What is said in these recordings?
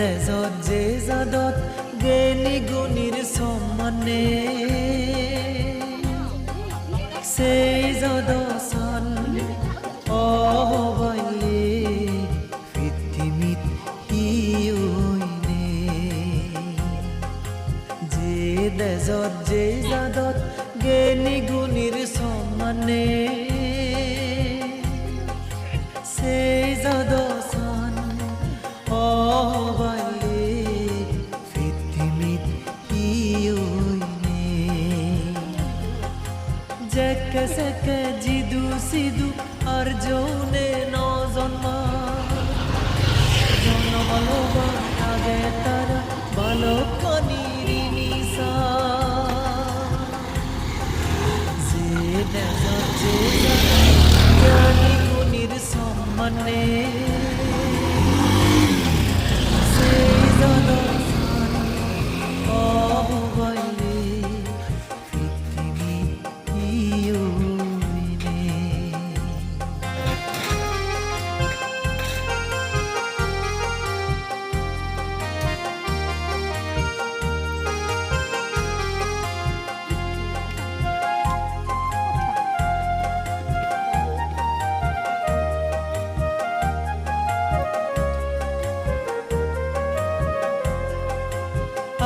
দেজত যে জাদত গেলি গুণিৰ সমানে সেই যদচন ইয়নে যে দেজত গেলি সমানে জেকে সেকে জিদু সিদু আর যৌনে নজন্ম। জন্মালো আগে তারা বালকনির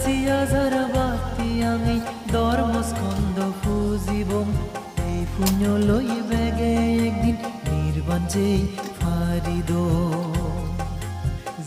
হাজার বাতি, আমি ধর্মস্কন্দ পুজিবম এই পুণ্য লই বেগে একদিন নির্বাণ যেই ফারিদ।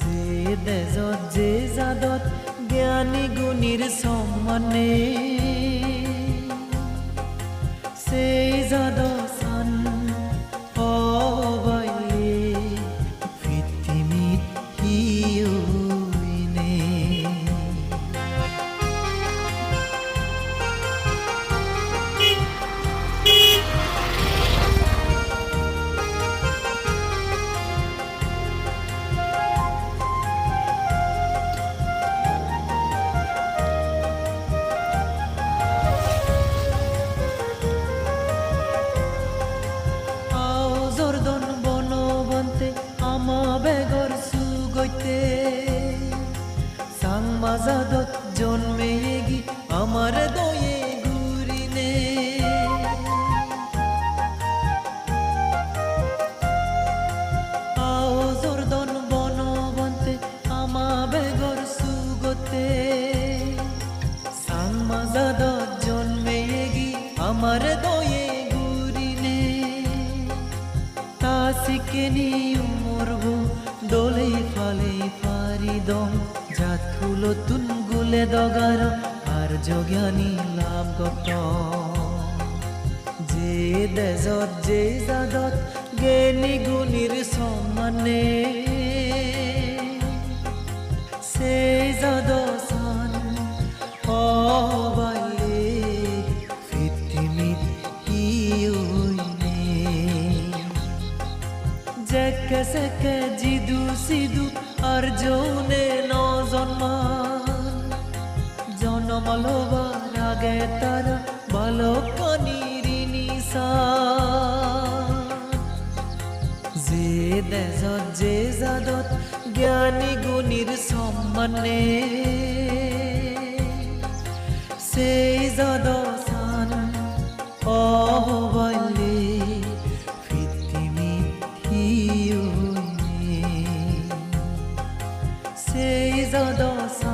যে দেজত, যে জাদত, জ্ঞানী গুণীর সম্মানে। সেই জাদসান মাজাদত জন্মে গি আমার দয়ে ঘুরিনে। বেগর সুগতে। সাং মাজাদত আমার দয়ে ঘুরিনে। মরব দোলে ফালে পারি দম জাথুলো তুন গুলে দগার, আর যোগ্যানি লাভ গত যে দেজত যে জাদত জ্ঞানী গুণীর সমানে দেখে জিদু সিদু আর জোনে নজন্মান জনমলবা রাগে তার বলকনি রিনিসা। যে দেশত যে জাদত জ্ঞানী গুণীর সম্মানে। সেই জাদত ぞどうぞ。